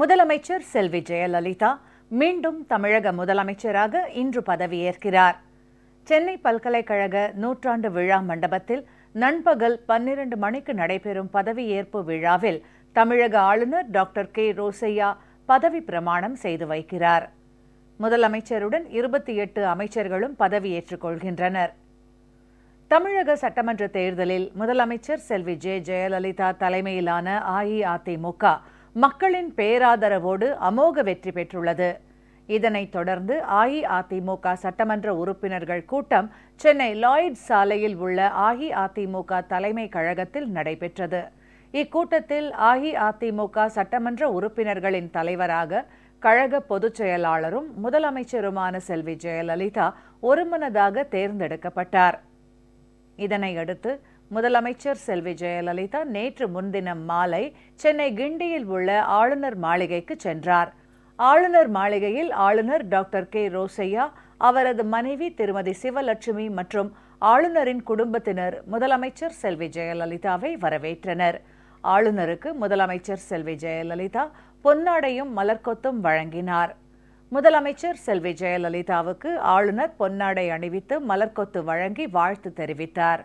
முதலமைச்சர் செல்வி ஜெயலலிதா மீண்டும் தமிழக முதலமைச்சராக இன்று பதவியேற்கிறார். சென்னை பல்கலைக்கழக நூற்றாண்டு விழா மண்டபத்தில் நண்பகல் பன்னிரண்டு மணிக்கு நடைபெறும் பதவியேற்பு விழாவில் தமிழக ஆளுநர் டாக்டர் கே. ரோசையா பதவி பிரமாணம் செய்து வைக்கிறார். முதலமைச்சருடன் இருபத்தி எட்டு அமைச்சர்களும் பதவியேற்றுக் கொள்கின்றனர். தமிழக சட்டமன்ற தேர்தலில் முதலமைச்சர் செல்வி ஜெ. ஜெயலலிதா தலைமையிலான அஇஅதிமுக மக்களின் பேராதரவோடு அமோக வெற்றி பெற்றுள்ளது. இதனைத் தொடர்ந்து அஇஅதிமுக சட்டமன்ற உறுப்பினர்கள் கூட்டம் சென்னை லாய்ட் சாலையில் உள்ள அஇஅதிமுக தலைமை கழகத்தில் நடைபெற்றது. இக்கூட்டத்தில் அஇஅதிமுக சட்டமன்ற உறுப்பினர்களின் தலைவராக கழக பொதுச் செயலாளரும் முதலமைச்சருமான செல்வி ஜெயலலிதா ஒருமனதாக தேர்ந்தெடுக்கப்பட்டார். இதனையடுத்து முதலமைச்சர் செல்வி ஜெயலலிதா நேற்று முன்தினம் மாலை சென்னை கிண்டியில் உள்ள ஆளுநர் மாளிகைக்கு சென்றார். ஆளுநர் மாளிகையில் ஆளுநர் டாக்டர் கே ரோசையா அவரது மனைவி திருமதி சிவலட்சுமி மற்றும் ஆளுநரின் குடும்பத்தினர் முதலமைச்சர் செல்வி ஜெயலலிதாவை வரவேற்றனர். ஆளுநருக்கு முதலமைச்சர் செல்வி ஜெயலலிதா பொன்னாடையும் மலர்கொத்தும் வழங்கினார். முதலமைச்சர் செல்வி ஜெயலலிதாவுக்கு ஆளுநர் பொன்னாடை அணிவித்து மலர்கொத்து வழங்கி வாழ்த்து தெரிவித்தார்.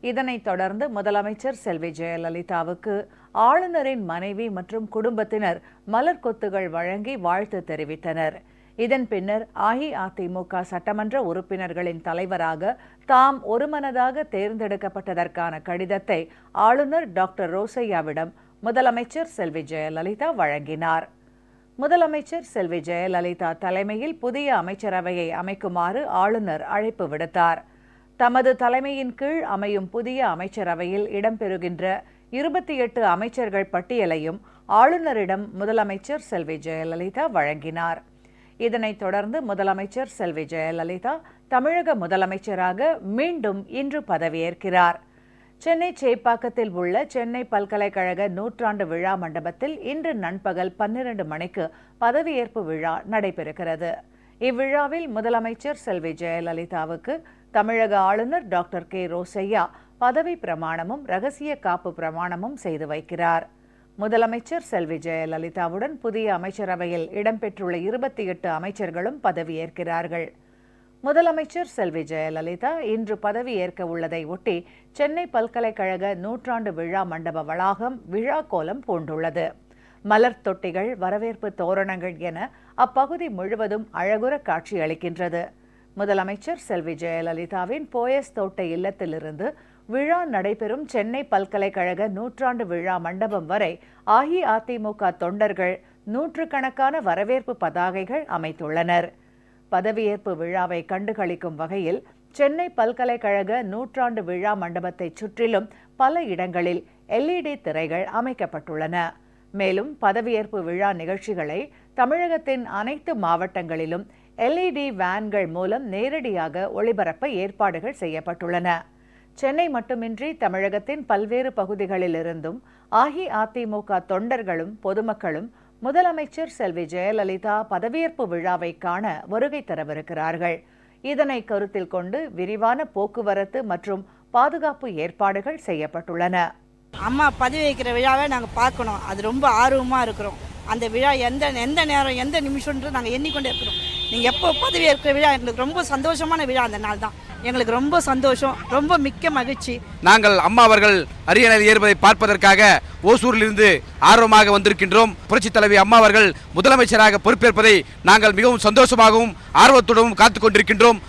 இதனைத் தொடர்ந்து முதலமைச்சர் செல்வி ஜெயலலிதாவுக்கு ஆளுநரின் மனைவி மற்றும் குடும்பத்தினர் மலர் கொத்துகள் வழங்கி வாழ்த்து தெரிவித்தனர். இதன் பின்னர் அஇஅதிமுக சட்டமன்ற உறுப்பினர்களின் தலைவராக தாம் ஒருமனதாக தேர்ந்தெடுக்கப்பட்டதற்கான கடிதத்தை ஆளுநர் டாக்டர் ரோசையாவிடம் முதலமைச்சர் செல்வி ஜெயலலிதா வழங்கினார். முதலமைச்சர் செல்வி ஜெயலலிதா தலைமையில் புதிய அமைச்சரவையை அமைக்குமாறு ஆளுநர் அழைப்பு விடுத்தார். தமது தலைமையின் கீழ் அமையும் புதிய அமைச்சரவையில் இடம்பெறுகின்ற இருபத்தி எட்டு அமைச்சர்கள் பட்டியலையும் ஆளுநரிடம் முதலமைச்சர் செல்வி ஜெயலலிதா வழங்கினார். இதனைத் தொடர்ந்து முதலமைச்சர் செல்வி ஜெயலலிதா தமிழக முதலமைச்சராக மீண்டும் இன்று பதவியேற்கிறார். சென்னை சேப்பாக்கத்தில் உள்ள சென்னை பல்கலைக்கழக நூற்றாண்டு விழா மண்டபத்தில் இன்று நண்பகல் பன்னிரண்டு மணிக்கு பதவியேற்பு விழா நடைபெறுகிறது. இவ்விழாவில் முதலமைச்சர் செல்வி ஜெயலலிதாவுக்கு தமிழக ஆளுநர் டாக்டர் கே ரோசையா பதவி பிரமாணமும் ரகசிய காப்பு பிரமாணமும் செய்து வைக்கிறார். முதலமைச்சர் செல்வி ஜெயலலிதாவுடன் புதிய அமைச்சரவையில் இடம்பெற்றுள்ள இருபத்தி எட்டு அமைச்சர்களும் பதவியேற்கிறார்கள் முதலமைச்சர் செல்வி ஜெயலலிதா இன்று பதவியேற்க உள்ளதை ஒட்டி சென்னை பல்கலைக்கழக நூற்றாண்டு விழா மண்டப வளாகம் விழா கோலம் பூண்டுள்ளது. மலர் தொட்டிகள் வரவேற்பு தோரணங்கள் என அப்பகுதி முழுவதும் அழகுற காட்சியளிக்கின்றது முதலமைச்சர் செல்வி ஜெயலலிதாவின் போயஸ் தோட்ட இல்லத்திலிருந்து விழா நடைபெறும் சென்னை பல்கலைக்கழக நூற்றாண்டு விழா மண்டபம் வரை அஇஅதிமுக தொண்டர்கள் நூற்றுக்கணக்கான வரவேற்பு பதாகைகள் அமைத்துள்ளனர். பதவியேற்பு விழாவை கண்டுகளிக்கும் வகையில் சென்னை பல்கலைக்கழக நூற்றாண்டு விழா மண்டபத்தை சுற்றிலும் பல இடங்களில் எல்இடி திரைகள் அமைக்கப்பட்டுள்ளன. மேலும் பதவியேற்பு விழா நிகழ்ச்சிகளை தமிழகத்தின் அனைத்து மாவட்டங்களிலும் எல்இடி வேன்கள் மூலம் நேரடியாக ஒளிபரப்ப ஏற்பாடுகள் செய்யப்பட்டுள்ளன. சென்னை மட்டுமின்றி தமிழகத்தின் பல்வேறு பகுதிகளிலிருந்தும் அஇஅதிமுக தொண்டர்களும் பொதுமக்களும் முதலமைச்சர் செல்வி ஜெயலலிதா பதவியேற்பு விழாவை காண வருகை தரவிருக்கிறார்கள். இதனை கருத்தில் கொண்டு விரிவான போக்குவரத்து மற்றும் பாதுகாப்பு ஏற்பாடுகள் செய்யப்பட்டுள்ளன. அம்மா பதவி வைக்கிற விழாவை நாங்கள் பார்க்கணும். அது ரொம்ப ஆர்வமாக இருக்கிறோம். அந்த விழா எந்த எந்த நேரம் எந்த நிமிஷம்ன்றது நாங்கள் எண்ணிக்கொண்டே இருக்கிறோம். நீங்கள் எப்போ பதவி இருக்கிற விழா எங்களுக்கு ரொம்ப சந்தோஷமான விழா அந்த நாள் தான். எங்களுக்கு ரொம்ப சந்தோஷம் ரொம்ப மிக்க மகிழ்ச்சி. நாங்கள் அம்மா அவர்கள் அரியணையில் ஏறுவதை பார்ப்பதற்காக ஓசூரிலிருந்து ஆர்வமாக வந்திருக்கின்றோம். புரட்சித் தலைவி அம்மா அவர்கள் முதலமைச்சராக பொறுப்பேற்பதை நாங்கள் மிகவும் சந்தோஷமாகவும் ஆர்வத்துடனும் காத்துக் கொண்டிருக்கின்றோம்